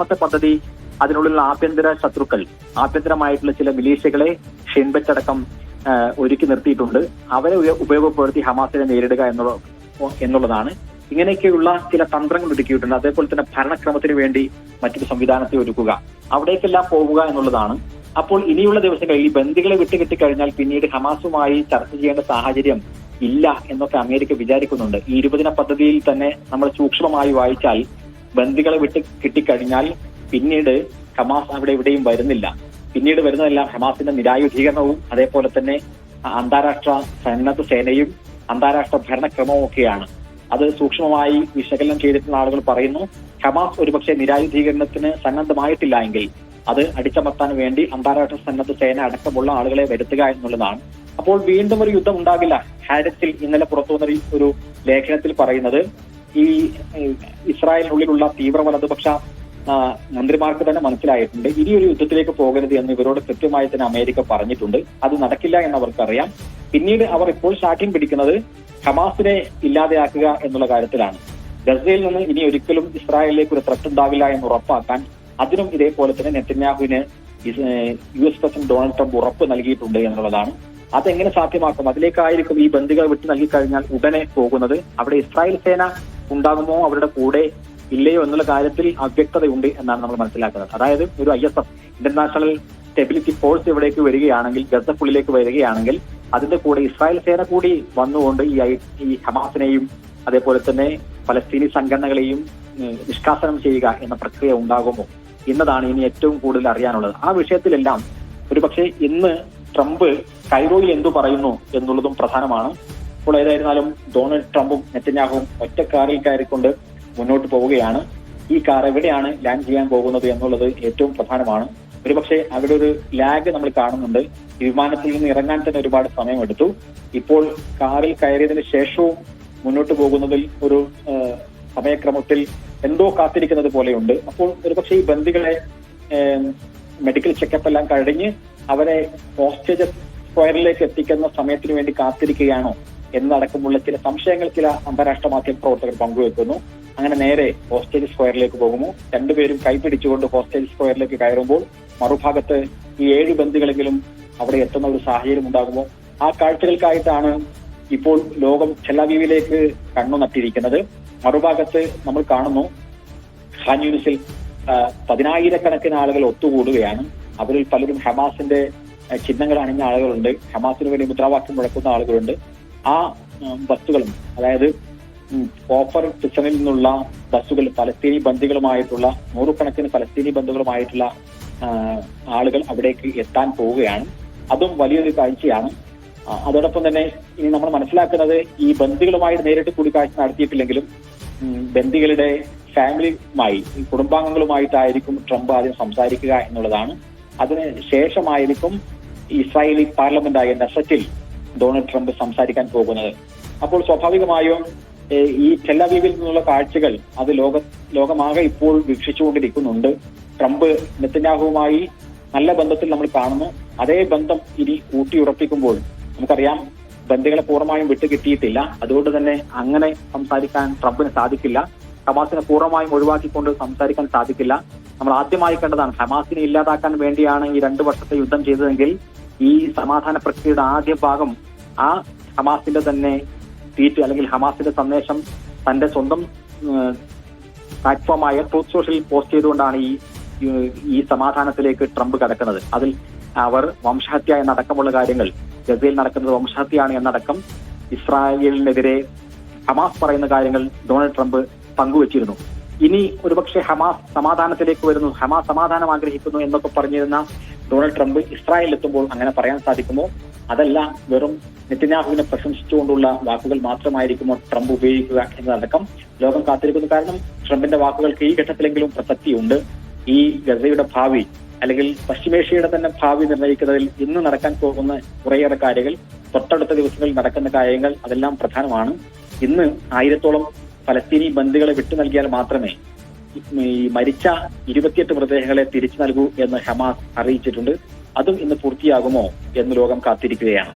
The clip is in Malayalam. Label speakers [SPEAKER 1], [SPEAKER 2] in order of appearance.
[SPEAKER 1] രണ്ടാമത്തെ പദ്ധതി അതിനുള്ളിലുള്ള ആഭ്യന്തര ശത്രുക്കൾ ആഭ്യന്തരമായിട്ടുള്ള ചില മിലീഷ്യകളെ ഷെൻബച്ചടക്കം ഒരുക്കി നിർത്തിയിട്ടുണ്ട്. അവരെ ഉപയോഗപ്പെടുത്തി ഹമാസിനെ നേരിടുക എന്നുള്ള എന്നുള്ളതാണ്. ഇങ്ങനെയൊക്കെയുള്ള ചില തന്ത്രങ്ങൾ ഒരുക്കിയിട്ടുണ്ട്. അതേപോലെ തന്നെ ഭരണക്രമത്തിന് വേണ്ടി മറ്റൊരു സംവിധാനത്തെ ഒരുക്കുക. അവിടേക്കെല്ലാം പോവുക എന്നുള്ളതാണ്. അപ്പോൾ ഇനിയുള്ള ദിവസങ്ങളിൽ ഈ വിട്ടുകിട്ടി കഴിഞ്ഞാൽ പിന്നീട് ഹമാസുമായി ചർച്ച ചെയ്യേണ്ട സാഹചര്യം ഇല്ല എന്നൊക്കെ അമേരിക്ക വിചാരിക്കുന്നുണ്ട്. ഈ ഇരുപതിന പദ്ധതിയിൽ തന്നെ നമ്മൾ സൂക്ഷ്മമായി വായിച്ചാൽ ബന്ദികളെ വിട്ട് കിട്ടിക്കഴിഞ്ഞാൽ പിന്നീട് ഹമാസ് അവിടെ എവിടെയും വരുന്നില്ല. പിന്നീട് വരുന്നതെല്ലാം ഹമാസിന്റെ നിരായുധീകരണവും അതേപോലെ തന്നെ അന്താരാഷ്ട്ര സന്നദ്ധ സേനയും അന്താരാഷ്ട്ര ഭരണക്രമവും ഒക്കെയാണ്. അത് സൂക്ഷ്മമായി വിശകലനം ചെയ്തിട്ടുള്ള ആളുകൾ പറയുന്നു ഹമാസ് ഒരുപക്ഷെ നിരായുധീകരണത്തിന് സന്നദ്ധമായിട്ടില്ല എങ്കിൽ അത് അടിച്ചമർത്താൻ വേണ്ടി അന്താരാഷ്ട്ര സന്നദ്ധ സേന അടക്കമുള്ള ആളുകളെ വരുത്തുക എന്നുള്ളതാണ്. അപ്പോൾ വീണ്ടും ഒരു യുദ്ധം ഉണ്ടാകില്ല. ഹാരത്തിൽ ഇന്നലെ പുറത്തു വന്ന ഒരു ലേഖനത്തിൽ പറയുന്നത് ഈ ഇസ്രായേലിനുള്ളിലുള്ള തീവ്ര വലതുപക്ഷ മന്ത്രിമാർക്ക് തന്നെ മനസ്സിലായിട്ടുണ്ട്. ഇനി ഒരു യുദ്ധത്തിലേക്ക് പോകരുത് എന്ന് ഇവരോട് കൃത്യമായി തന്നെ അമേരിക്ക പറഞ്ഞിട്ടുണ്ട്. അത് നടക്കില്ല എന്ന് അവർക്കറിയാം പിന്നീട് അവർ ഇപ്പോൾ ശാഠ്യം പിടിക്കുന്നത് ഹമാസിനെ ഇല്ലാതെയാക്കുക എന്നുള്ള കാര്യത്തിലാണ്. ഗസയിൽ നിന്ന് ഇനി ഒരിക്കലും ഇസ്രായേലിലേക്ക് ഒരു ത്രട്ട് ഉണ്ടാവില്ല എന്ന് ഉറപ്പാക്കാൻ അതിനും ഇതേപോലെ തന്നെ നെത്തന്യാഹുവിന് U S president Donald Trump ഉറപ്പ് നൽകിയിട്ടുണ്ട് എന്നുള്ളതാണ്. അതെങ്ങനെ സാധ്യമാക്കും? അതിലേക്കായിരിക്കും ഈ ബന്ദികൾ വിട്ടു നൽകിക്കഴിഞ്ഞാൽ ഉടനെ പോകുന്നത്. അവിടെ ഇസ്രായേൽ സേന ഉണ്ടാകുമോ അവരുടെ കൂടെ ഇല്ലയോ എന്നുള്ള കാര്യത്തിൽ അവ്യക്തതയുണ്ട് എന്നാണ് നമ്മൾ മനസ്സിലാക്കുന്നത്. അതായത് ഒരു I S F international stability force ഇവിടേക്ക് വരികയാണെങ്കിൽ ഗസപ്പുള്ളിലേക്ക് വരികയാണെങ്കിൽ അതിന്റെ കൂടെ ഇസ്രായേൽ സേന കൂടി വന്നുകൊണ്ട് ഈ ഈ ഹമാസിനെയും അതേപോലെ തന്നെ പലസ്തീനി സംഘടനകളെയും നിഷ്കാസനം ചെയ്യുക എന്ന പ്രക്രിയ ഉണ്ടാകുമോ എന്നതാണ് ഇനി ഏറ്റവും കൂടുതൽ അറിയാനുള്ളത്. ആ വിഷയത്തിലെല്ലാം ഒരുപക്ഷെ ഇന്ന് ട്രംപ് കൈറോയിൽ എന്തു പറയുന്നു എന്നുള്ളതും പ്രധാനമാണ്. ഇപ്പോൾ ഏതായിരുന്നാലും ഡൊണാൾഡ് ട്രംപും നെറ്റന്യാഹുവും ഒറ്റ കാറിൽ കയറിക്കൊണ്ട് മുന്നോട്ട് പോവുകയാണ്. ഈ കാർ എവിടെയാണ് ലാൻഡ് ചെയ്യാൻ പോകുന്നത് എന്നുള്ളത് ഏറ്റവും പ്രധാനമാണ്. ഒരുപക്ഷെ അവിടെ ഒരു ലാഗ് നമ്മൾ കാണുന്നുണ്ട്. വിമാനത്തിൽ നിന്ന് ഇറങ്ങാൻ തന്നെ ഒരുപാട് സമയമെടുത്തു. ഇപ്പോൾ കാറിൽ കയറിയതിന് ശേഷവും മുന്നോട്ട് പോകുന്നതിൽ ഒരു സമയക്രമത്തിൽ എന്തോ കാത്തിരിക്കുന്നത് പോലെയുണ്ട്. അപ്പോൾ ഒരുപക്ഷെ ഈ ബന്ദികളെ മെഡിക്കൽ ചെക്കപ്പ് എല്ലാം കഴിഞ്ഞ് അവരെ ഹോസ്റ്റേജ് സ്ക്വയറിലേക്ക് എത്തിക്കുന്ന സമയത്തിന് വേണ്ടി കാത്തിരിക്കുകയാണോ? എന്നടക്കമുള്ള ചില സംശയങ്ങൾ ചില അന്താരാഷ്ട്ര മാധ്യമ പ്രവർത്തകർ പങ്കുവെക്കുന്നു. അങ്ങനെ നേരെ ഹോസ്റ്റേജ് സ്ക്വയറിലേക്ക് പോകുന്നു. രണ്ടുപേരും കൈപിടിച്ചുകൊണ്ട് ഹോസ്റ്റേജ് സ്ക്വയറിലേക്ക് കയറുമ്പോൾ മറുഭാഗത്ത് ഈ ഏഴ് ബന്ധുക്കളെങ്കിലും അവിടെ എത്തുന്ന ഒരു സാഹചര്യം ഉണ്ടാകുമോ ആ കാഴ്ചകൾക്കായിട്ടാണ് ഇപ്പോൾ ലോകം ചെലവീവിലേക്ക് കണ്ണു നട്ടിരിക്കുന്നത്. മറുഭാഗത്ത് നമ്മൾ കാണുന്നു ഖാൻ യൂണിസിൽ പതിനായിരക്കണക്കിന് ആളുകൾ ഒത്തുകൂടുകയാണ്. അവരിൽ പലരും ഹമാസിന്റെ ചിഹ്നങ്ങൾ അണിഞ്ഞ ആളുകളുണ്ട്. ഹമാസിന് വേണ്ടി മുദ്രാവാക്യം മുഴക്കുന്ന ആളുകളുണ്ട്. ആ ബസ്സുകളും അതായത് ഓഫർ പ്രിസണിൽ നിന്നുള്ള ബസ്സുകൾ പലസ്തീനി ബന്ധുക്കളുമായിട്ടുള്ള നൂറുകണക്കിന് പലസ്തീനി ബന്ധുക്കളുമായിട്ടുള്ള ആളുകൾ അവിടേക്ക് എത്താൻ പോവുകയാണ്. അതും വലിയൊരു കാഴ്ചയാണ്. അതോടൊപ്പം തന്നെ ഇനി നമ്മൾ മനസ്സിലാക്കുന്നത് ഈ ബന്ദികളുമായി നേരിട്ട് കൂടിക്കാഴ്ച നടത്തിയിട്ടില്ലെങ്കിലും ബന്ധികളുടെ ഫാമിലിയുമായി കുടുംബാംഗങ്ങളുമായിട്ടായിരിക്കും ട്രംപ് ആദ്യം സംസാരിക്കുക എന്നുള്ളതാണ്. അതിന് ശേഷമായിരിക്കും ഇസ്രായേലി പാർലമെന്റായ നെസറ്റിൽ ഡൊണാൾഡ് ട്രംപ് സംസാരിക്കാൻ പോകുന്നത്. അപ്പോൾ സ്വാഭാവികമായും ഈ ടെല്ലവീവിൽ നിന്നുള്ള കാഴ്ചകൾ അത് ലോക ലോകമാകെ ഇപ്പോൾ വീക്ഷിച്ചുകൊണ്ടിരിക്കുന്നുണ്ട്. ട്രംപ് നെത്തന്യാഹുവുമായി നല്ല ബന്ധത്തിൽ നമ്മൾ കാണുന്നു. അതേ ബന്ധം ഇനി ഊട്ടിയുറപ്പിക്കുമ്പോൾ നമുക്കറിയാം ബന്ധികളെ പൂർണമായും വിട്ടുകിട്ടിയിട്ടില്ല. അതുകൊണ്ട് തന്നെ അങ്ങനെ സംസാരിക്കാൻ ട്രംപിന് സാധിക്കില്ല. ഹമാസിനെ പൂർണമായും ഒഴിവാക്കിക്കൊണ്ട് സംസാരിക്കാൻ സാധിക്കില്ല. നമ്മൾ ആദ്യമായി കണ്ടതാണ് ഹമാസിനെ ഇല്ലാതാക്കാൻ വേണ്ടിയാണ് ഈ രണ്ടു വർഷത്തെ യുദ്ധം ചെയ്തതെങ്കിൽ ഈ സമാധാന പ്രക്രിയയുടെ ആദ്യ ഭാഗം ആ ഹമാസിന്റെ തന്നെ ട്വീറ്റ് അല്ലെങ്കിൽ ഹമാസിന്റെ സന്ദേശം തന്റെ സ്വന്തം പ്ലാറ്റ്ഫോമായ ട്രൂത്ത് സോഷ്യൽ പോസ്റ്റ് ചെയ്തുകൊണ്ടാണ് ഈ ഈ സമാധാനത്തിലേക്ക് ട്രംപ് കടക്കുന്നത്. അതിൽ അവർ വംശഹത്യ എന്നടക്കമുള്ള കാര്യങ്ങൾ ഗസയിൽ നടക്കുന്നത് വംശഹത്യയാണ് എന്നടക്കം ഇസ്രായേലിനെതിരെ ഹമാസ് പറയുന്ന കാര്യങ്ങൾ ഡൊണാൾഡ് ട്രംപ് പങ്കുവച്ചിരുന്നു. ഇനി ഒരുപക്ഷെ ഹമാസ് സമാധാനത്തിലേക്ക് വരുന്നു ഹമാസ് സമാധാനം ആഗ്രഹിക്കുന്നു എന്നൊക്കെ പറഞ്ഞിരുന്ന ഡൊണാൾഡ് ട്രംപ് ഇസ്രായേലിൽ എത്തുമ്പോൾ അങ്ങനെ പറയാൻ സാധിക്കുമോ? അതല്ല വെറും നെറ്റിനാഹുവിനെ പ്രശംസിച്ചുകൊണ്ടുള്ള വാക്കുകൾ മാത്രമായിരിക്കുമോ ട്രംപ് ഉപയോഗിക്കുക എന്നതടക്കം ലോകം കാത്തിരിക്കുന്നു. കാരണം ട്രംപിന്റെ വാക്കുകൾക്ക് ഈ ഘട്ടത്തിലെങ്കിലും പ്രസക്തിയുണ്ട്. ഈ ഗസയുടെ ഭാവി അല്ലെങ്കിൽ പശ്ചിമേഷ്യയുടെ തന്നെ ഭാവി നിർണയിക്കുന്നതിൽ ഇന്ന് നടക്കാൻ പോകുന്ന കുറേയേറെ കാര്യങ്ങൾ തൊട്ടടുത്ത ദിവസങ്ങളിൽ നടക്കുന്ന കാര്യങ്ങൾ അതെല്ലാം പ്രധാനമാണ്. ഇന്ന് ആയിരത്തോളം ഫലസ്തീനി ബന്ദികളെ വിട്ടു നൽകിയാൽ മാത്രമേ ഈ മരിച്ച ഇരുപത്തിയെട്ട് മൃതദേഹങ്ങളെ തിരിച്ചു നൽകൂ എന്ന് ഹമാസ് അറിയിച്ചിട്ടുണ്ട്. അതും ഇന്ന് പൂർത്തിയാകുമോ എന്ന് ലോകം കാത്തിരിക്കുകയാണ്.